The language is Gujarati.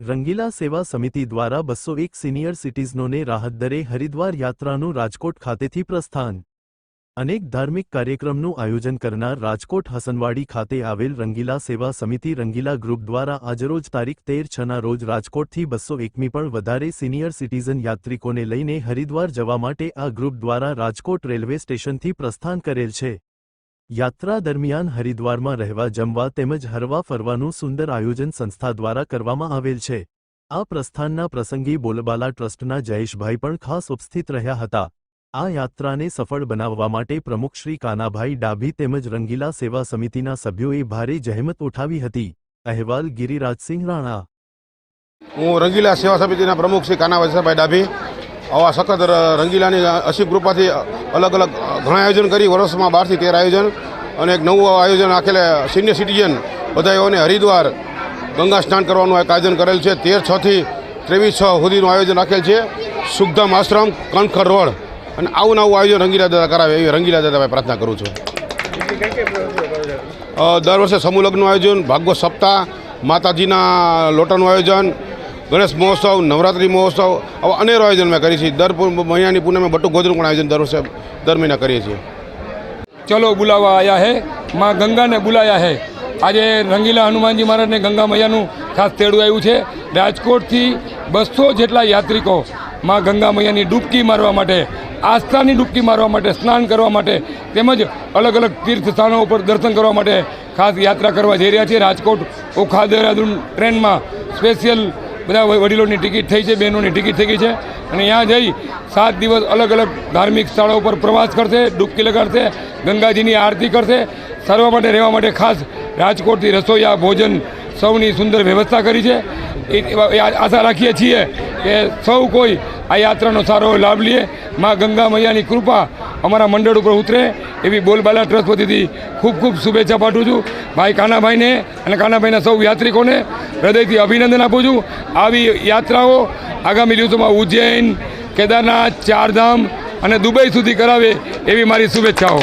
રંગીલા સેવા સમિતિ દ્વારા બસો એક સિનિયર સિટીઝનોને રાહત દરે હરિદ્વાર યાત્રાનું રાજકોટ ખાતેથી પ્રસ્થાન. અનેક ધાર્મિક કાર્યક્રમનું આયોજન કરનાર રાજકોટ હસનવાડી ખાતે આવેલ રંગીલા સેવા સમિતિ રંગીલા ગ્રુપ દ્વારા આજરોજ તારીખ તેર છના રોજ રાજકોટથી બસો એકમી પણ વધારે સિનિયર સિટીઝન યાત્રિકોને લઈને હરિદ્વાર જવા માટે આ ગ્રુપ દ્વારા રાજકોટ રેલવે સ્ટેશનથી પ્રસ્થાન કરેલ છે. યાત્રા દરમિયાન હરિદ્વારમાં રહેવા, જમવા તેમજ હરવા ફરવાનું સુંદર આયોજન સંસ્થા દ્વારા કરવામાં આવેલ છે. આ પ્રસ્થાનના પ્રસંગી બોલબાલા ટ્રસ્ટના જયેશભાઈ પણ ખાસ ઉપસ્થિત રહ્યા હતા. આ યાત્રાને સફળ બનાવવા માટે પ્રમુખ શ્રી કાનાભાઈ ડાભી તેમજ રંગીલા સેવા સમિતિના સભ્યોએ ભારે જહેમત ઉઠાવી હતી. અહેવાલ ગિરિરાજસિંહ રાણા. હું રંગીલા સેવા સમિતિના પ્રમુખ શ્રી કાનાભાઈ ડાભી. આવા સખત રંગીલાની અસી કૃપાથી અલગ અલગ ઘણા આયોજન કરી, વર્ષમાં બારથી તેર આયોજન અને એક નવું આયોજન આખેલે સિનિયર સિટીઝન બધાઓને હરિદ્વાર ગંગા સ્નાન કરવાનું એક આયોજન કરેલ છે. તેર છથી ત્રેવીસ છ સુધીનું આયોજન રાખેલ છે. સુખધામ આશ્રમ કણખર રોડ. અને આવું નવું આયોજન રંગીલા દાદા કરાવે એવી રંગીલા દાદા પ્રાર્થના કરું છું. દર વર્ષે સમૂહ લગ્નનું આયોજન, ભાગવત સપ્તાહ, માતાજીના લોટાનું આયોજન ગણેશ મહોત્સવ, નવરાત્રિ મહોત્સવ, આવા અનેરો આયોજન મેં કરીએ છીએ. દર મહિનાની પૂનમે બટુ ગોદરું પણ આયોજન દર વર્ષે દર મહિના કરીએ છીએ. ચલો બુલાવા આયા હે. માં ગંગાને બુલાયા હે. આજે રંગીલા હનુમાનજી મહારાજને ગંગા મૈયાનું ખાસ તેડું આવ્યું છે. રાજકોટથી બસો જેટલા યાત્રિકો માં ગંગા મૈયાની ડૂબકી મારવા માટે, આસ્થાની ડૂબકી મારવા માટે, સ્નાન કરવા માટે, તેમજ અલગ અલગ તીર્થ સ્થાનો ઉપર દર્શન કરવા માટે ખાસ યાત્રા કરવા જઈ રહ્યા છે. રાજકોટ ઓખા દહેરાદૂન ટ્રેનમાં સ્પેશિયલ બધા વડીલોની ટિકિટ થઈ છે, બહેનોની ટિકિટ થઈ ગઈ છે. અને ત્યાં જઈ સાત દિવસ અલગ અલગ ધાર્મિક સ્થળો પર પ્રવાસ કરશે, ડૂબકી લગાડશે, ગંગાજીની આરતી કરશે. સર્વ માટે રહેવા માટે ખાસ રાજકોટથી રસોઈયા ભોજન સૌની સુંદર વ્યવસ્થા કરી છે. એ આશા રાખીએ છીએ કે સૌ કોઈ આ યાત્રાનો સારો લાભ લે. માં ગંગા મૈયાની કૃપા અમારા મંડળ ઉપર ઉતરે એવી બોલબાલા ટ્રસ્ટ વતીથી ખૂબ ખૂબ શુભેચ્છા પાઠવું છું. ભાઈ કાનાભાઈને અને કાનાભાઈના સૌ યાત્રિકોને હૃદયથી અભિનંદન આપું છું. આવી યાત્રાઓ આગામી દિવસોમાં ઉજ્જૈન, કેદારનાથ, ચારધામ અને દુબઈ સુધી કરાવે એવી મારી શુભેચ્છાઓ.